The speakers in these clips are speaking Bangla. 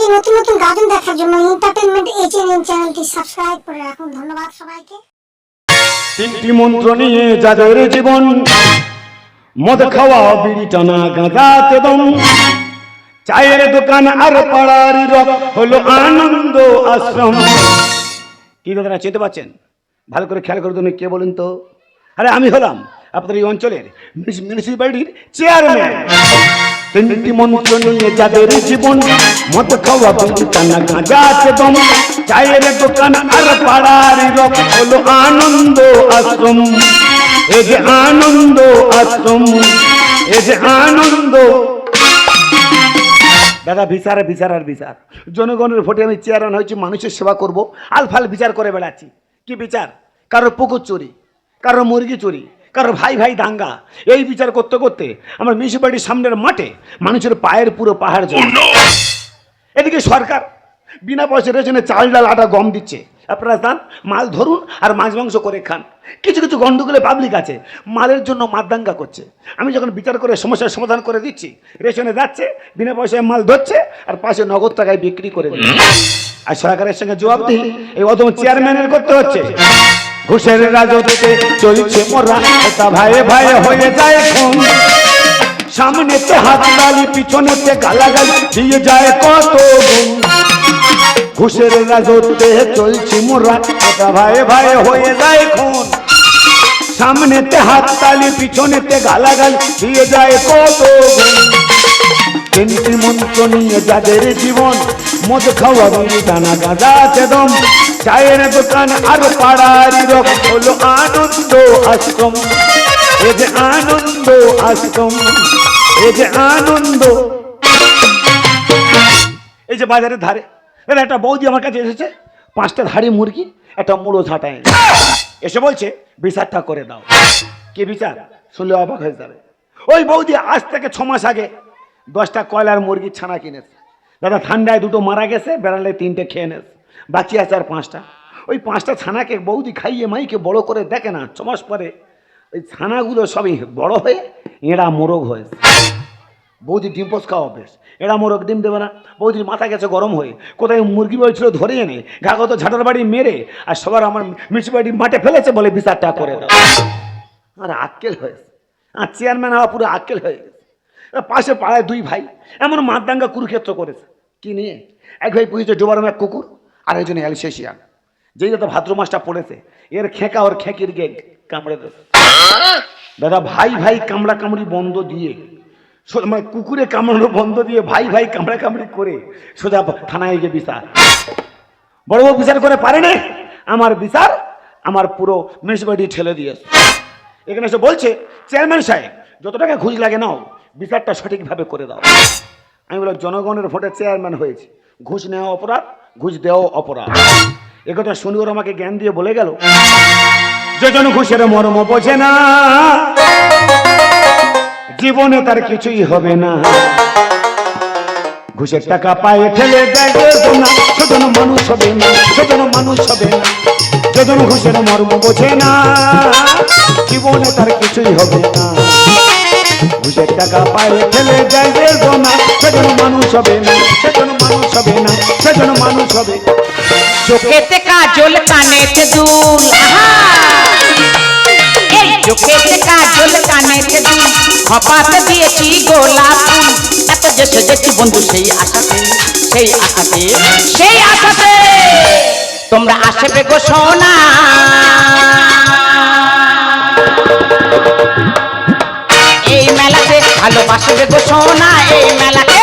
সবাইকে নতুন নতুন গাজন দেখার জন্য এন্টারটেনমেন্ট এইচএনএন চ্যানেলটি সাবস্ক্রাইব করে রাখুন। ধন্যবাদ সবাইকে। তিনটি মন্ত্র নিয়ে যাদের জীবন মদ খাওয়া বিড়ি টানা গাঁজাতে দম চায়ের দোকান আর পাড়ার রক হলো আনন্দ আশ্রম। কি কথাটা চেতে পাচ্ছেন ভালো করে খেয়াল করে তুমি কে বলুন তো? আরে আমি হলাম। আপনাদের এই অঞ্চলের মিউনিসিপ্যালিটির চেয়ারম্যান তিনটি মন্ত্র নিয়ে যাদের জীবন, মদ খাওয়া বিড়ি টানা গাঁজাতে দম। চায়ের দোকান আর পাড়ার রক হলো আনন্দ আশ্রম। এ যে আনন্দ আশ্রম, এ যে আনন্দ। দাদা, বিচার বিচার আর বিচার। জনগণের ভোটে আমি চেয়ারম্যান হয়েছি, মানুষের সেবা করব। আলফাল বিচার করে বেড়াচ্ছি। কি বিচার? কারও পুকুর চুরি, কারও মুরগি চুরি কারও ভাই ভাই দাঙ্গা। এই বিচার করতে করতে আমার মিউনিসিপ্যালিটির সামনের মাঠে মানুষের পায়ের পুরো পাহাড় জমে। এদিকে সরকার বিনা পয়সা রেশনে চাল ডাল আটা গম দিচ্ছে। আপনারা যান মাল ধরুন আর মাছ মাংস করে খান। কিছু কিছু গন্ডগোলে পাবলিক আছে মালের জন্য মারদাঙ্গা করছে। আমি যখন বিচার করে সমস্যার সমাধান করে দিচ্ছি রেশনে যাচ্ছে বিনা পয়সায় মাল ধরছে আর পাশে নগদ টাকায় বিক্রি করে দিচ্ছে। আর সরকারের সঙ্গে জবাবদিহি এই অদম চেয়ারম্যানের করতে হচ্ছে। ঘুষের রাজত্বে চলছে মোরা। এটা ভাইয়ে ভাইয়ে হয়ে যায় খুন। সামনেতে হাত তালি পিছনেতে গালাগালি, দিয়ে যায় কত ঘুষের রাজত্বে চলছি মোরা। এটা ভাইয়ে ভাইয়ে হয়ে যায় খুন। সামনেতে হাত তালি পিছনেতে গালাগালি, দিয়ে যায় কত তিনটি মন্ত্র নিয়ে যাদের জীবন মদ খাওয়া টানা চায়ের দোকান আর পাড়ার হলো আনন্দ আশ্রম। এ যে আনন্দ আশ্রম, এ যে আনন্দ। এই যে বাজারের ধারে একটা বৌদি আমার কাছে এসেছে, পাঁচটা ধাড়ি মুরগি, একটা মুড়ো ঝাঁটায় এসে বলছে, বিচারটা করে দাও। কি বিচার? শুনলে অবাক হয়ে যাবে। ওই বৌদি আজ থেকে ছ মাস আগে দশটা কয়লার মুরগির ছানা কিনেছে। দাদা, ঠান্ডায় দুটো মারা গেছে, বেড়ালে তিনটে খেয়ে নেছে বাকি আছে আর পাঁচটা। ওই পাঁচটা ছানাকে বৌদি খাইয়ে মাইকে বড় করে দেখে না, ছ মাস পরে ওই ছানাগুলো সবই বড় হয়ে এঁড়া মোরগ হয়েছে। বৌদি ডিম পোস খাওয়া অভ্যেস। এরা মোরগ ডিম দেবে না। বৌদির মাথা গেছে গরম হয়ে। কোথায় মুরগি বলছিল ধরে এনে ঘাগত ঝাঁটার বাড়ি মেরে, আর সবার আমার মিউনিসিপ্যালিটি মাঠে ফেলেছে বলে বিচারটা করে আর আক্কেল হয়েছে। আর চেয়ারম্যান হওয়া পুরো আক্কেল হয়ে গেছে। পাশে পাড়ায় দুই ভাই, এমন মারদাঙ্গা কুরুক্ষেত্র করেছে। কি নিয়ে? এক ভাই পুজোতে ডোবারম এক কুকুর, আর একজন অ্যালসেশিয়ান। যেই দাদা ভাদ্র মাসটা পড়েছে, এর খেঁকা ওর খেঁকির গে কামড়ে দাদা ভাই ভাই কামড়া কামড়ি বন্ধ দিয়ে মানে কুকুরে কামড়ানো বন্ধ দিয়ে ভাই ভাই কামড়া কামড়ি করে সোজা থানায় গিয়ে বিচার। বড় বউ বিচার করে পারে না আমার বিচার আমার পুরো মিউনিসিপ্যালিটি ঠেলে দিয়েছে। এখানে এসে বলছে, চেয়ারম্যান সাহেব, যত টাকা ঘুষ লাগে নাও, বিচারটা সঠিকভাবে করে দাও। আমি বললাম জনগণের ভোটে চেয়ারম্যান হয়েছে। ঘুষ নেওয়া অপরাধ, ঘুষ দেওয়া অপরাধ। একথা শুনি ওরা আমাকে জ্ঞান দিয়ে বলে গেল, যে জন ঘুষের মর্ম বোঝে না। জীবনে তার কিছুই হবে না। ঘুষের টাকা পায়ে ঠেলে দেয় না সেজন মানুষ হবে না সেজন মানুষ হবে না সেজন ঘুষের মর্ম বোঝে না। জীবনে তার কিছুই হবে না। ঘুষের টাকা পায়ে ঠেলে দেয় না সেজন মানুষ হবে না সেজন মানুষ হবে না সেজন মানুষ হবে। চোখেতে কাজল, কানেতে দুল। চোখেতে কাজল, কানেতে দুল। খপাতে দিয়েছি গোলাপ ফুল। এত যে সেজেছি বন্ধু, সেই আশাতে সেই আশাতে সেই আশাতে। তোমরা আসবে গো সোনা। মেলাতে ভালোবাসবে গো সোনা, এই মেলাতে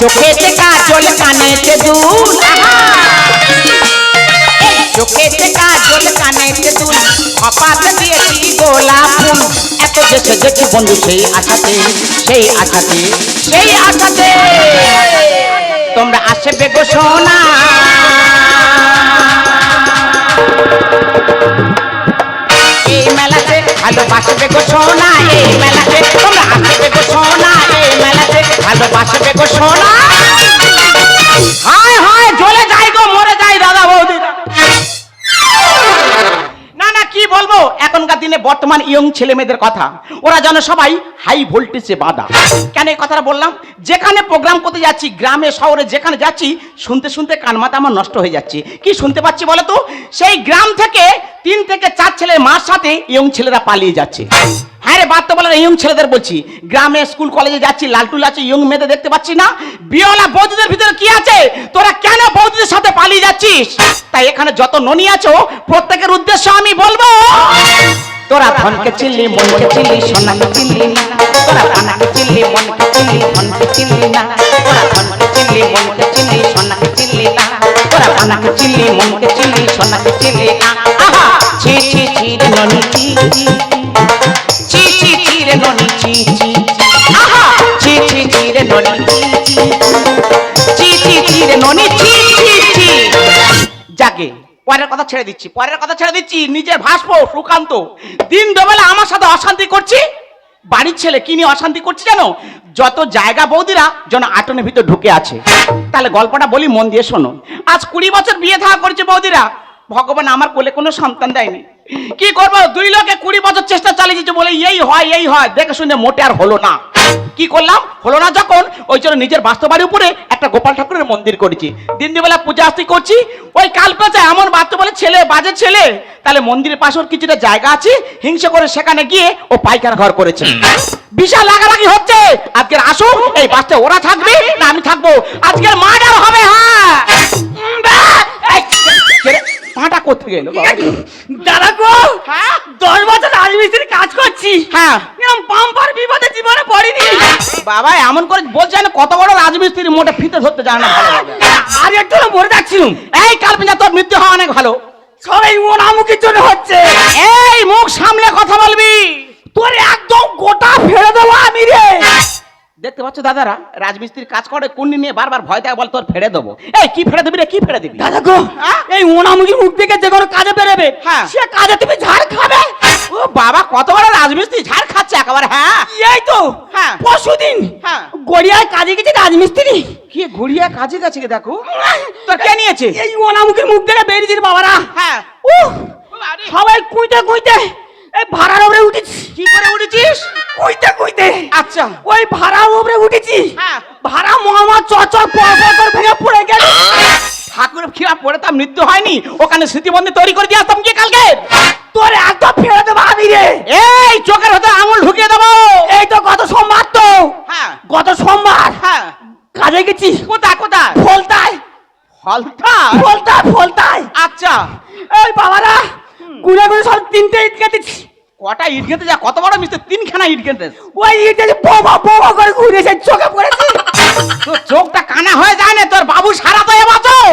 চোখেতে কাজল কানেতে দুল! চোখেতে কাজল কানেতে দুল কপাতে দিয়েছি গোলাপ ফুল। এত যে সেজেছি বন্ধু সেই আশাতে সেই আশাতে সেই আশাতে। তোমরা আসবে গো সোনা। ভালোবাসবে গো সোনা, এই মেলাতে তোমরা আসবে গো সোনা, এই মেলাতে ভালোবাসবে গো সোনা। হায় হায়, জ্বলে যাই গো, মরে যাই দাদা বৌদিরা না না, কি বলব? এখনকার দিনে বর্তমান ইয়ং ছেলে মেয়েদের কথা, ওরা যেন সবাই হাই ভোল্টেজে বাঁধা। কেন এই কথাটা বললাম? যেখানে প্রোগ্রাম করতে যাচ্ছি, গ্রামে, শহরে যেখানে যাচ্ছি, শুনতে শুনতে কান মাথা আমার নষ্ট হয়ে যাচ্ছে। কি শুনতে পাচ্ছি বলো তো? সেই গ্রাম থেকে তিন থেকে চার ছেলে মার সাথে ইয়ং ছেলেরা পালিয়ে যাচ্ছে। হ্যাঁ রে, বাদ তো বলার ইয়ং ছেলেদের বলছি। গ্রামে, স্কুল, কলেজে যাচ্ছি, লালটুল আছে, ইয়ং মেয়েদের দেখতে পাচ্ছি না। বিয়লা বৌদিদের ভিতরে কি আছে? তোরা কেন বৌদিদের সাথে পালিয়ে যাচ্ছিস? তাই এখানে যত ননি আছো, প্রত্যেকের উদ্দেশ্য আমি বলব, তোরা ধনকে চিল্লি মনকে চিল্লি সোনাকে চিল্লি না। তোরা কানাকে চিল্লি মনকে চিল্লি ধনকে চিল্লি না। তোরা ধনকে চিল্লি মনকে চিল্লি সোনাকে না তোরা মনকে সোনাকে ছি ছি ছি রে ননি, ছি ছি। ছি ছি রে ননি, ছি ছি। ছি ছি ছি রে ননি, ছি ছি। ছি ছি রে ননি, ছি ছি ছি। যাকে পরের কথা ছেড়ে দিচ্ছি, পরের কথা ছেড়ে দিচ্ছি, নিজের ভাসব, সুকান্ত। দিন দুবেলা আমার সাথে অশান্তি করছি। বাড়ির ছেলে কি নিয়ে অশান্তি করছে জানো? যত জায়গা বৌদিরা যেন আটনের ভিতর ঢুকে আছে। তাহলে গল্পটা বলি মন দিয়ে শোনো। আজ কুড়ি বছর বিয়ে থাকা করছে বৌদিরা। ভগবান আমার কোলে কোনো সন্তান দেয়নি। কি করব? দুই লোকে কুড়ি বছর চেষ্টা চালিয়ে দিচ্ছে বলে এই হয় এই হয়। দেখে শুনে মোটে আর হলো না। কি করলাম? হলো না যখন ওই জন্য নিজের বাস্তব বাড়ির উপরে একটা গোপাল ঠাকুরের মন্দির করেছি। দিন দিনবেলা পূজা আস্তি করছি। ওই কাল পেঁচা এমন বাচ্চা বলে ছেলে, বাজে ছেলে। তাহলে মন্দিরের পাশে ওর কিছুটা জায়গা আছে। হিংসা করে সেখানে গিয়ে ও পাইকার ঘর করেছে। বিশাল লাগালাগি হচ্ছে। আজকের আসুক, এই বাসটা ওরা থাকবে না আমি থাকব। আজকের মার্ডার হবে হ্যাঁ। পাটা করতে গেল দাদা গো হ্যাঁ? দশ বছর রাজমিস্ত্রি কাজ করছি। হ্যাঁ। এরকম পাম্পার বিপদে জীবনে পড়িনি। বাবা এমন করে বলছে না কত বড় রাজমিস্ত্রি মোটে ফিতে ধরতে জানে না। আর একটু মরে যাচ্ছিলাম এই কালপিনা তোর মৃত্যু হওয়া অনেক ভালো। সবাই ওনামুখীর জন্য হচ্ছে। এই মুখ সামলে কথা বলবি। তোর একদম গোটা ফেলে রে দেখতে পাচ্ছ দাদারা? রাজমিস্ত্রির কাজ করে কুন্ডি নিয়ে বারবার ভয় দেয় বল তোর ফেড়ে দেবো। এই কি ফেড়ে দিবি রে? কি ফেড়ে দিবি? দাদা গো? এই ওনামুখী মুখ থেকে যে কোনো কাজে বেরোবে হ্যাঁ। সে কাজে তুমি ঝাড় খাবে। ও বাবা কত বড় রাজমিস্ত্রি ঝাড় খাচ্ছে একেবারে হ্যাঁ? এই তো হ্যাঁ। পরশুদিন হ্যাঁ। গড়িয়ায় কাজে গেছে রাজমিস্ত্রি। কি ঘুরিয়া কাজে গেছে কি দেখো? তোর কে নিয়েছে? এই ওনামুখীর মুখ থেকে বেরিয়ে বেরিয়েছে বাবারা। হ্যাঁ। আরে, সবাই কুইতে কুইতে এই ভাড়ার উপরে উঠেছি কি করে উঠেছিস? কুইতে কুইতে। আচ্ছা। ওই ভাড়ার উপরে উঠেছি। হ্যাঁ। ভাড়া মহামা চচর পর ভেঙে পড়ে গেল। ঠাকুরের খিরা পড়ে তার মৃত্যু হয়নি। ওখানে স্মৃতিবন্ধে তৈরি করে দিয়ে আসতাম কি কালকে? তোর একদম ফেলে দেবো আমি রে। এই চোখের ভেতরে আঙুল ঢুকিয়ে দেবো। এই তো গত সোমবার তো। হ্যাঁ। গত সোমবার। হ্যাঁ। কাজে গেছি কোথায় কোথায়? ফলতায়। ফলতা ফলতায় ফলতায়। আচ্ছা। এই বাবারা গুনে গুনে সব তিনটে ইট কেটেছি। কটা ইট গেঁথে যা কত বড় মিস্ত্রি তিনখানা ইট গেঁথে ওই ইট যে বোমা বোমা করে ঘুরেছে চোখে পড়েছে। তোর চোখটা কানা হয়ে যায় না? তোর বাবু সারা তো এবছর।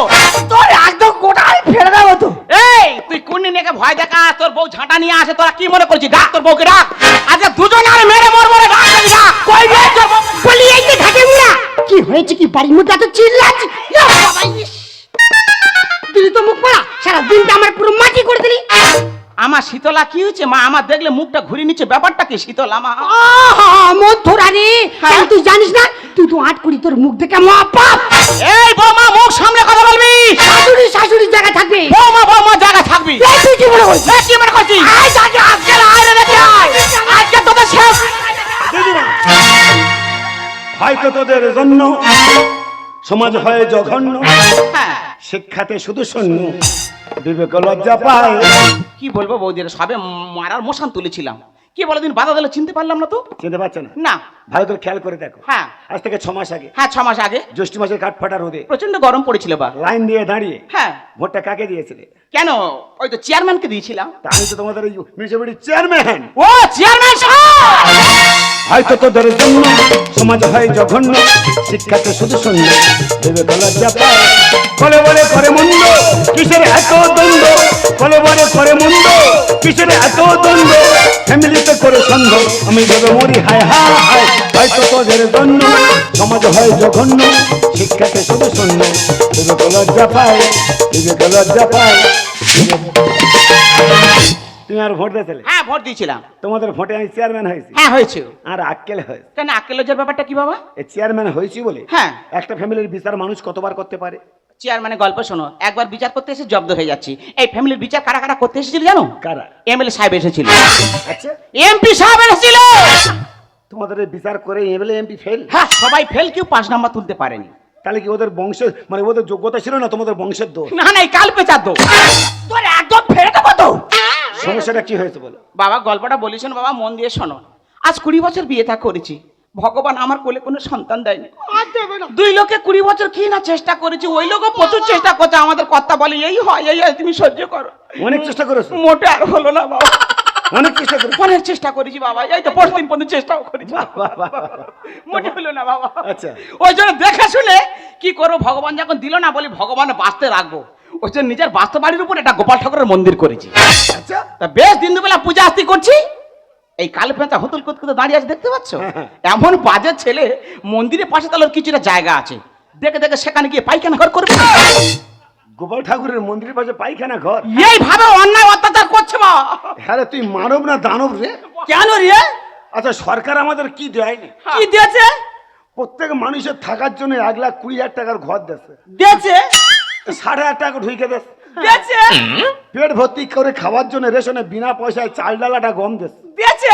তোর একদম গোটাই ফেলে দেবো তো। এই তুই কুন্নি নেকে ভয় দেখা? তোর বউ ঝাঁটা নিয়ে আসে তোরা কি মনে করছিস? ডাক তোর বউকে ডাক। আজকে দুজন আর মেরে মরবো রে ডাক। ডাক কই রে? তোর বউ বলি এই যে ঘাটে মুড়া। কি হয়েছে কি? বাড়ির মধ্যে এত চিল্লাচ্ছি। শীতলা কি হয়েছে মা? আমার দেখলে মুখটা ঘুরিয়ে নিচ্ছে। ব্যাপারটা কি শীতলা মা আহা, মথুরা রে হ্যাঁ? কেন তুই জানিস না তুই তো আট কুড়ি তোর মুখ দেখে মহাপাপ এই বৌমা মুখ সামনে কথা বলবি? শাশুড়ি শাশুড়ির জায়গা থাকবে। বৌমা বৌমা জায়গা থাকবি? এই তুই কি মনে করছিস? এই কি মনে করছিস? আজকে আয় রে দেখি আজকে তোদের শেষ। হয়তো তোদের জন্য সমাজ হয় জঘন্য। হ্যাঁ। শিক্ষাতে শুধু শূন্য বিবেক লজ্জা পায় কি বলব বৌদিরা সবে মারার মোশান তুলেছিলাম। কি বলে দিন বাধা দিলে চিনতে পারলাম না তো? চিনতে পারছে না? না। ভালো করে খেয়াল করে দেখো। হ্যাঁ। আজ থেকে ছ মাস আগে। হ্যাঁ ছ মাস আগে। জ্যৈষ্ঠ মাসের কাঠ ফাটা রোদে। প্রচণ্ড গরম পড়েছিল বা লাইন দিয়ে দাঁড়িয়ে হ্যাঁ। ভোটটা কাকে দিয়েছিলে? কেন? ওই তো চেয়ারম্যানকে দিয়েছিলাম। তা আমি তো তোমাদের এই মিউনিসিপ্যালিটির চেয়ারম্যান। ও চেয়ারম্যান সাহেব! হয়তো তোদের জন্য সমাজ হয় জঘন্য শিক্ষাতে শুধু শূন্য। বিবেক লজ্জা পায়। কলে বলে করে মন্দ কিসের এত দ্বন্দ্ব? কলে বলে করে মন্দ কিসের এত দ্বন্দ্ব? ফ্যামিলিতে করে সন্দেহ আমি ভেবে মরি হায় হায় হায়। হয়তো তোদের জন্য সমাজ হয় জঘন্য শিক্ষাতে শুধু শূন্য। বিবেক লজ্জা পায় বিবেক লজ্জা পায়। তুমি আর ভোট দিয়েছিলে? হ্যাঁ ভোট দিয়েছিলাম। তোমাদের ভোটে আমি চেয়ারম্যান হয়েছি। হ্যাঁ হয়েছে। আর আক্কেল হয়েছে। কেন লজ্জার ব্যাপারটা কি বাবা? চেয়ারম্যান হয়েছি বলে? হ্যাঁ। একটা ফ্যামিলির বিচার মানুষ কতবার করতে পারে? চেয়ারম্যানের গল্প শোনো। একবার বিচার করতে এসে জব্দ হয়ে যাচ্ছি। এই ফ্যামিলির বিচার কারা কারা করতে এসেছিল জানো? কারা? এমএলএ সাহেব এসেছিল। আচ্ছা। এমপি সাহেব এসেছিল! তোমাদের বিচার করে এমএলএ এমপি ফেল হ্যাঁ সবাই ফেল কেউ পাঁচ নাম্বার তুলতে পারেনি। তাহলে কি ওদের বংশ মানে ওদের যোগ্যতা ছিল না তোমাদের বংশের দোষ? না না এই কাল পেঁচার দো তোর একদম ফেলে দেবো তো সমস্যাটা কি হয়েছে বলো? বাবা গল্পটা বলিছেন বাবা মন দিয়ে শোনো। আজ কুড়ি বছর বিয়ে থা করেছি। ভগবান আমার কোলে কোনো সন্তান দেয়নি। দুই লোকে কুড়ি বছর কি না চেষ্টা করেছি ওই লোকও প্রচুর চেষ্টা করছে আমাদের কথা বলে এই হয় এই হয় তুমি সহ্য করো। অনেক চেষ্টা করেছ? মোটে আর হলো না বাবা। অনেক চেষ্টা করেছ? অনেক চেষ্টা করেছি বাবা এই তো পরশু দিন পর্যন্ত চেষ্টাও করেছি। মোটে হলো না বাবা। আচ্ছা। ওই জন্য দেখে শুনে কি করব ভগবান যখন দিল না বলি ভগবান বাঁচতে রাখব। ওই জন্য নিজের বাস্তব বাড়ির উপর একটা গোপাল ঠাকুরের মন্দির করেছি। আচ্ছা। তা বেশ দিন দুবেলা পূজা আস্তি করছি এই কালো পেঁচা হতুল কুতকুতে দাঁড়িয়ে আছে দেখতে পাচ্ছ? হ্যাঁ, এমন বাজে ছেলে মন্দিরের পাশে তাহলে কিছুটা জায়গা আছে। দেখে দেখে সেখানে গিয়ে পায়খানা ঘর করবে। গোপাল ঠাকুরের মন্দিরের পাশে পায়খানা ঘর? এইভাবে অন্যায় অত্যাচার করছে মা। হ্যাঁ রে, তুই মানব না দানব রে? কেন রে? আচ্ছা সরকার আমাদের কি দেয়নি? কি দিয়েছে? প্রত্যেক মানুষের থাকার জন্য এক লাখ কুড়ি হাজার টাকার ঘর দেছে দিয়েছে? ষাট হাজার টাকা ঢুকে দেশ দিয়েছে পেট ভর্তি করে খাওয়ার জন্য রেশনে বিনা পয়সায় চাল ডালাটা গম দেশ দিয়েছে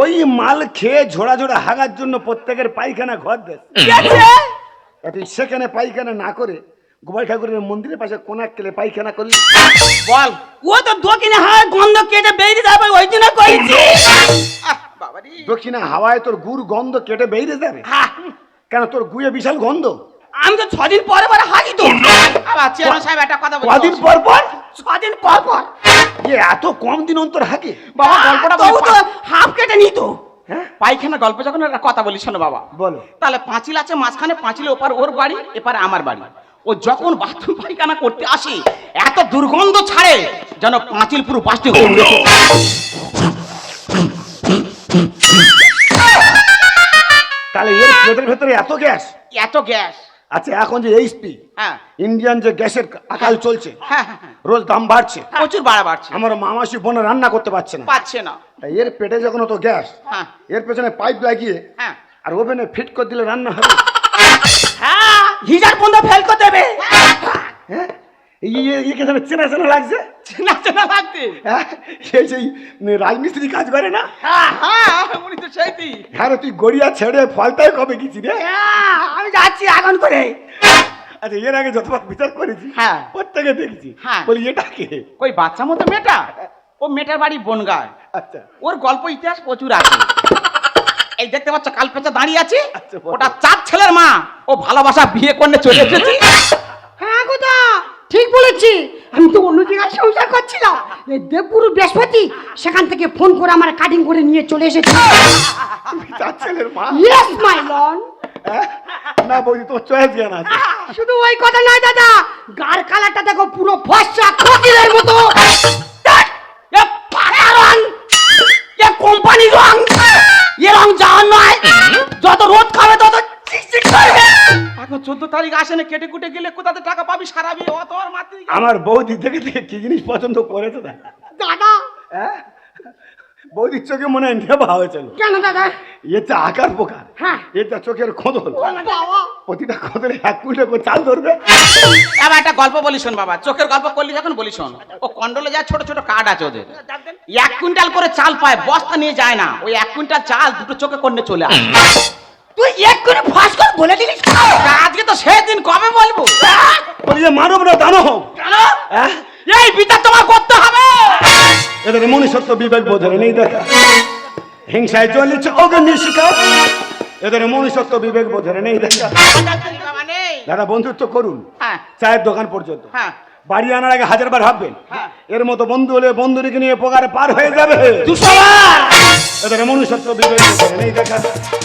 ওই মাল খেয়ে ঝোড়া ঝোড়া হাগার জন্য প্রত্যেকের পায়খানা ঘর দেশ দিয়েছে তুই সেখানে পায়খানা না করে গোপাল ঠাকুরের মন্দিরের পাশে কোনা কেলে পায়খানা করলি। বল। ও তো দোকিনে হাত গন্ধ কেটে বেরিয়ে যাবে ওই জন্য কইছি। দক্ষিণে হাওয়ায় তোর গুড় গন্ধ কেটে বেরিয়ে যাবে। কেন তোর গুয়ে বিশাল গন্ধ? আমি তো ছদিন পরে পরে হাজি তো। আবার চেয়ারম্যান সাহেব একটা কথা বলছি কদিন পর পর? ছদিন পর পর। এ এত কম দিন অন্তর হাঁকে। বাবা গল্পটা তবু তো হাফ কেটে নিত হ্যাঁ? পায়খানা গল্প যখন একটা কথা বলি শোনো বাবা। বলো। তাহলে পাঁচিল আছে মাঝখানে পাঁচিলে ওপার ওর বাড়ি এপারে আমার বাড়ি। ও যখন বাথরুম পায়খানা করতে আসে এত দুর্গন্ধ ছাড়ে যেন পাঁচিল পুরো পাঁচটি গন্ধ তাহলে এর পেটের ভেতরে এত গ্যাস? এত গ্যাস। আচ্ছা এখন যে এইচপি হ্যাঁ। ইন্ডিয়ান যে গ্যাসের আকাল চলছে হ্যাঁ হ্যাঁ, হ্যাঁ। রোজ দাম বাড়ছে। প্রচুর বাড়া বাড়ছে। আমার মামাসি বোন রান্না করতে পারছে না। পাচ্ছে না। এর পেটে যখন তো গ্যাস হ্যাঁ। এর পেছনে পাইপ লাগিয়ে হ্যাঁ। আর ওভেনে ফিট করে দিলে রান্না হবে। হ্যাঁ হিজার বন্ধ ফেল করে দেবে। হ্যাঁ। চেনা চেনা লাগছে? চেনা চেনা হ্যাঁ সেই রাজমিস্ত্রি কাজ করে না? হ্যাঁ হ্যাঁ উনি তো সেইটি। হ্যাঁ তুই গড়িয়া ছেড়ে ফলতায় কবে গেছি রে? আমি যাচ্ছি আগুন করে। আচ্ছা এর আগে যতবার বিচার করেছি হ্যাঁ। প্রত্যেকে দেখেছি। হ্যাঁ। বলি এটা কে? বাচ্চা মতো মেয়েটা? ও মেয়েটার বাড়ি বনগায় আচ্ছা। ওর গল্প ইতিহাস প্রচুর আছে। এই দেখতে পাচ্ছ কাল পেঁচা দাঁড়িয়ে আছে। আচ্ছা, ওটা চার ছেলের মা। ও ভালোবাসা বিয়ে করলে চলে এসেছে। হ্যাঁ গোদা ঠিক বলেছি। আমি তো অন্য জায়গায় সংসার করছিলাম। এই দেবপুর বৃহস্পতি সেখান থেকে ফোন করে আমার কাটিং করে নিয়ে চলে এসেছি। চার ছেলের মা। Yes my lord? না বৌদি তোর চয়েস জ্ঞান আছে। শুধু ওই কথা নয় দাদা। গার কালারটা দেখো পুরো ফর্সা কোকিলের মতো। এ রং এ কোম্পানি রং এ রং জাহান নয়। যত রোদ খাবে চোদ্দ তারিখ আসে না কেটে কুটে গেলে কোথাতে টাকা পাবি? সারাবি তোমার মাতৃ আমার বৌদি থেকে থেকে কি জিনিস পছন্দ করেছে দাদা! হ্যাঁ? বৌদির চোখে মনে হয় নেবা হয়েছিল। কেন দাদা? এটা আকার প্রকার। হ্যাঁ। এটা চোখের খোদল। প্রতিটা খোদলে এক কুইন্টাল করে চাল ধরবে। এবার একটা গল্প বলি শোন বাবা চোখের গল্প করলি যখন বলি শোন। ও কন্ডলে যায় ছোট ছোট কার্ড আছে ওদের। এক কুইন্টাল করে চাল পায় বস্তা নিয়ে যায় না। ওই এক কুইন্টাল চাল দুটো চোখে করলে চলে আসে। তুই এক করে ফাঁস করে বলে দিলিস আজকে তো সেদিন কবে বলব? বলি যে মানব না দানো হোক। হ্যাঁ? এই বিচার তোমার করতে হবে। এদের মনুষ্যত্ব বিবেক বোধের নেই দেখা। হিংসায় চলেছে অগ্নি শিকার। এদের মনুষ্যত্ব বিবেক বোধের নেই দেখা। দাদা বন্ধুত্ব করুন। হ্যাঁ। চায়ের দোকান পর্যন্ত। হ্যাঁ। বাড়ি আনার আগে হাজারবার ভাববেন। হ্যাঁ। এর মতো বন্ধু হলে বন্ধুরিকে নিয়ে পোকারে পার হয়ে যাবে। এদের মনুষ্যত্ব বিবেক বোধের নেই দেখা।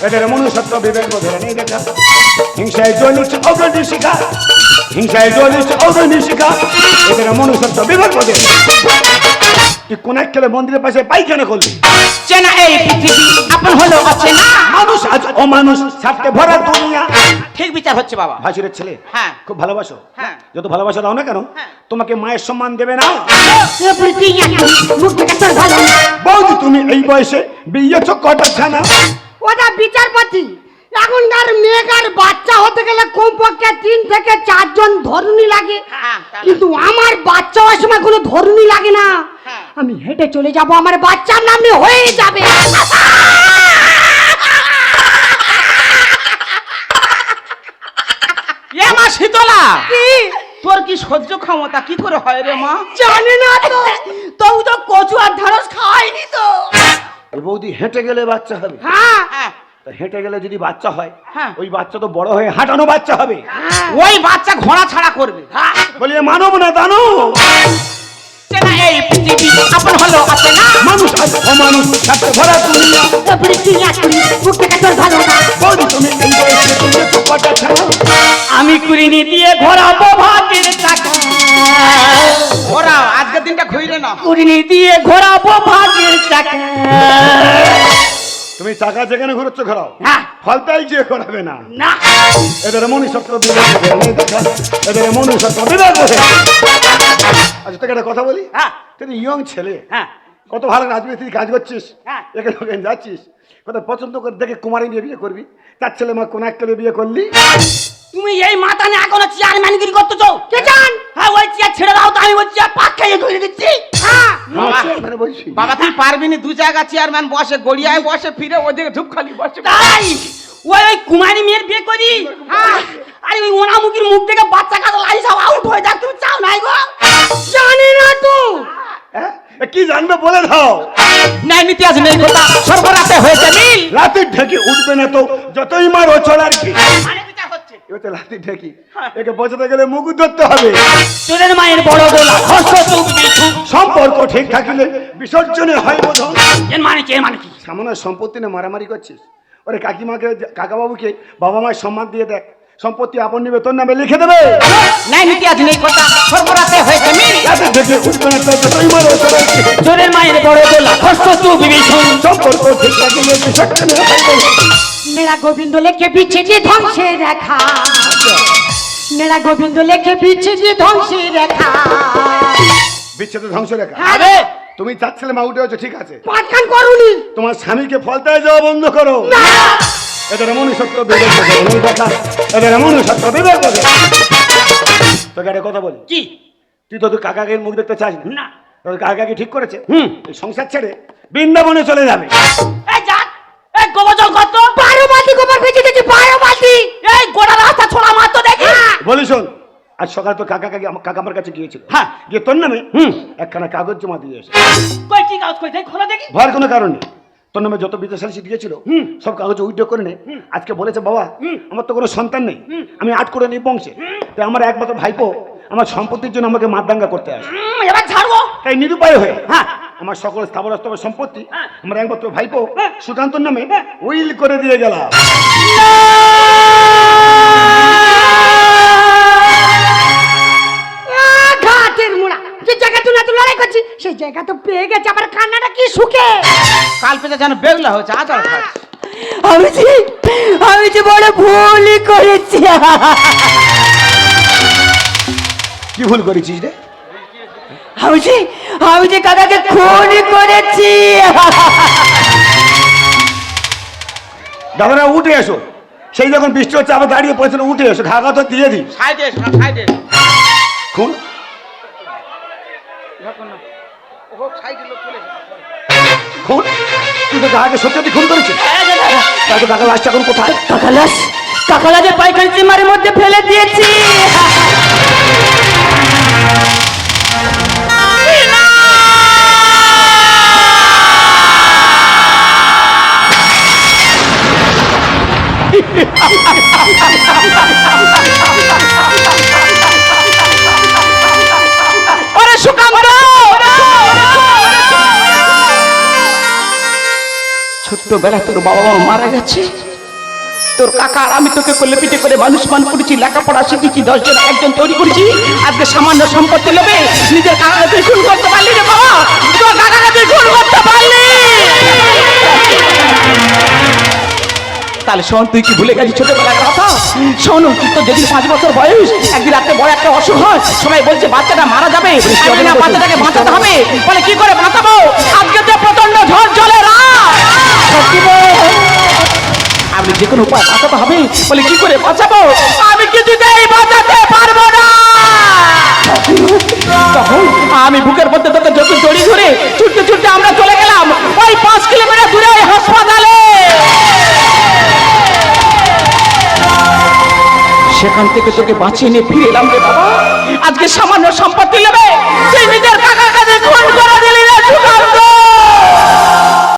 এদের মনুষ্যত্ব বিবেক বোধের নেই দেখা। হিংসায় জ্বলিছে অগ্নি শিকার। হিংসায় শিকার। এদের মনুষ্যত্ব বিবেক বোধের তুই কোন এক খেলে মন্দিরের পাশে পাইখানা করলি? চেনা এই পৃথিবী আপন হলো অচেনা মানুষ আজ অমানুষ স্বার্থে ভরা দুনিয়া। বিচার হচ্ছে বাবা। ভাসুরের ছেলে? হ্যাঁ। খুব ভালোবাসো? হ্যাঁ। যত ভালোবাসা দাও না কেন হ্যাঁ। তোমাকে মায়ের সম্মান দেবে না। বৌদি তুমি এই বয়সে বিয়েছ কটা ছানা? ওটা বিচারপতি। এখনকার মেয়েকার বাচ্চা হতে গেলে কমপক্ষে তিন থেকে চারজন ধরুনি লাগে। হ্যাঁ, কিন্তু আমার বাচ্চা হওয়ার সময় কোনো ধরুনি লাগে না। হ্যাঁ। আমি হেঁটে চলে যাব আমার বাচ্চার নামে হয়ে যাবে। এ মা শীতলা! কি? তোর কি সহ্য ক্ষমতা? কি করে হয় রে মা? জানি না তো। তবু তো কচু আর ঢাড়স খাওয়াইনি তো। বৌদি হেঁটে গেলে বাচ্চা হবে। হ্যাঁ। হ্যাঁ। তা হেঁটে গেলে যদি বাচ্চা হয় হ্যাঁ। ওই বাচ্চা তো বড় হয়ে হাঁটানো বাচ্চা হবে। ওই বাচ্চা ঘোড়া ছাড়া করবে। বলি এ মানব না দানো চেনা এই পৃথিবী আপন হলো আপে না। মানুষ আর অমানুষ সাথে ভরা দুনিয়া। বৃষ্টি আসুনি মুখ থেকে তোর ভালো না। বৌদি তুমি এই বয়সে তুমি তো কটা ছাড়া। আমি কুড়িনি দিয়ে ঘোরাবো ভাগের চাকা। ওরা আজকের দিনটা ঘুরে না কুড়িনি দিয়ে ঘোরাবো ভাগের চাকা। তুমি চাকা যেখানে ঘুরচ্ছ ঘোরাও। হ্যাঁ ফলতাই যে করাবে না। না। এদের মনুষ্যত্ব দেখা এদের মনুষ্যত্ব বিবেক বোধে আচ্ছা তোকে একটা কথা বলি? হ্যাঁ। তুই ইয়ং ছেলে। হ্যাঁ। কত ভালো রাজমিস্ত্রি কাজ করছিস। হ্যাঁ। এখানে ওখানে যাচ্ছিস। কত পছন্দ করে দেখে কুমারী নিয়ে বিয়ে করবি। তার ছেলে মা কোন একটা বিয়ে করলি। তুমি এই মাথা নিয়ে এখনও চেয়ারম্যানগিরি করতেছো? কে জান হ্যাঁ ওই চেয়ার ছেড়ে দাও তো আমি ওই চেয়ার পাক খাইয়ে ধরে দিচ্ছি। হ্যাঁ। বাবা। বাবা তুই পারবি না? দু জায়গা চেয়ারম্যান বসে গড়িয়ায় বসে ফিরে ওদিকে ধূপখালি বসে। তাই? ওই ওই কুমারী মেয়ের বিয়ে করি? হ্যাঁ। আরে ওই ওনামুখীর মুখ থেকে বাচ্চা সব আউট হয়ে যাক তুমি চাও নাই গো? জানি না তো। হ্যাঁ? কি জানবে বলে দাও। আজ নেই কথা। সর্বরাতে হয়েছে মিল রাতের ঢেকে উঠবে না তো যতই মার চলার কি। মানে বিচার এবার তো ঢেকি। একে বোঝাতে গেলে ধরতে হবে। মায়ের বড় গোলা সম্পর্ক ঠিক থাকিলে বিসর্জনে হয় বোধন এর মানে কি এর মানে কি? সামান্য সম্পত্তি নিয়ে মারামারি করছিস? ওরে কাকিমাকে কাকাবাবুকে বাবা মায়ের সম্মান দিয়ে দেখ। সম্পত্তি আপন নিবে তোর নামে লিখে দেবে। তো তোদের মায়ের বড় গোলা হস্ত চুপ বিছু সম্পর্ক ঠিক মেরা গোবিন্দ লেখে পিছে যে ধ্বংসে রেখা। মেরা গোবিন্দ লেখে পিছে যে ধ্বংসে রেখা। বিচ্ছেদ ধ্বংস রেখা। তুমি চাচ্ছিলে মা উঠে হচ্ছে ঠিক আছে। করুনি। তোমার স্বামীকে ফলতায় যাওয়া বন্ধ করো। এদের বিবেক এই কথা। এদের মনুষ্যত্ব বিবেক বোধে তোকে একটা কথা বলি। কি? তুই তো তোর কাকাকে মুখ দেখতে চাস না? তোর কাকাকে ঠিক করেছে? হুম। সংসার ছেড়ে বৃন্দাবনে চলে যাবে। এই যা এই গোবর জল কত বারো বালতি গোবর বেঁচে গেছে বারো বালতি। এই গোটা রাস্তা ছোড়া মার তো দেখি বলি শোন আজ সকালে তো কাকা কাকি আমার কাকা আমার কাছে গিয়েছিল। হ্যাঁ। গিয়ে তোর নামে হুম। একখানা কাগজ জমা দিয়ে এসে কই কি কাজ কই? খোলা দেখি। ভয়ের কোনো কারণ নেই। তোর নামে যত বিদেশাল সিট গিয়েছিল সব কাগজ উইড্রো করে নে। আজকে বলেছে বাবা আমার তো কোনো সন্তান নেই। আমি আট করে নিই বংশে তাই আমার একমাত্র ভাইপো আমার সম্পত্তির জন্য আমাকে মারদাঙ্গা করতে আসে। এবার ছাড়বো। তাই নিরুপায় হয়ে হ্যাঁ। আমার সকল স্থাবর সম্পত্তি হ্যাঁ। আমার একমাত্র ভাইপো সুকান্তর নামে উইল করে দিয়ে গেলাম। করছিস সেই জায়গা তো পেয়ে গেছে আবার কান্নাটা কি সুখে? কাল পেতে যেন বেগলা হয়েছে আচার খাচ্ছে আমি যে আমি যে বড় ভুলই করেছি। কি ভুল করেছিস রে? আমি যে আমি যে কাকাকে খুন করেছি। দাদারা উঠে এসো। সেই যখন বৃষ্টি হচ্ছে আবার দাঁড়িয়ে পড়েছিল উঠে এসো ঘা তো দিয়ে দিই সাইডে সাইডে খুন? সাইডে খুন? তুই তো দাদাকে সত্যি সত্যি খুন করেছিস? তাই তো কাকা লাশটা এখন কোথায়? কাকালাস কাকালাজের পাইখান মারের মধ্যে ফেলে দিয়েছি। ছোট্টবেলা তোর বাবা মা মারা গেছে। তোর কাকা আর আমি তোকে করলে পিঠে করে মানুষ মান করেছি লেখাপড়া শিখেছি দশজন একজন তৈরি করেছি। আজকে সামান্য সম্পত্তি লোভে নিজের কাকাকে তুই খুন করতে পারলি রে বাবা। তোর কাকাকে তুই খুন করতে পারলি। তাহলে শোন তুই কি ভুলে গেছিস ছোটবেলার কথা? শোন তো যেদিন পাঁচ বছর বয়স একদিন রাত্রে বড় একটা অসুখ হয় সবাই বলছে বাচ্চাটা মারা যাবে। না বাচ্চাটাকে বাঁচাতে হবে। বলে কি করে বাঁচাবো? আজকে তো প্রচণ্ড ঝড় চলে রাত। আমি যে কোনো উপায় বাঁচাতে হবে বলে কি করে বাঁচাবো? আমি কিছুতেই বাঁচাতে পারব না। তখন আমি বুকের মধ্যে তোকে যত জড়ি ধরে ছুটতে ছুটতে আমরা চলে গেলাম, ওই পাঁচ কিলোমিটার দূরে ওই হাসপাতালে। সেখান থেকে তোকে বাঁচিয়ে নিয়ে ফিরে এলাম রে বাবা। আজকে সামান্য সম্পত্তি নেবে, তুই নিজের কাকা কাছে খুন করে দিলি রে সুকান্ত।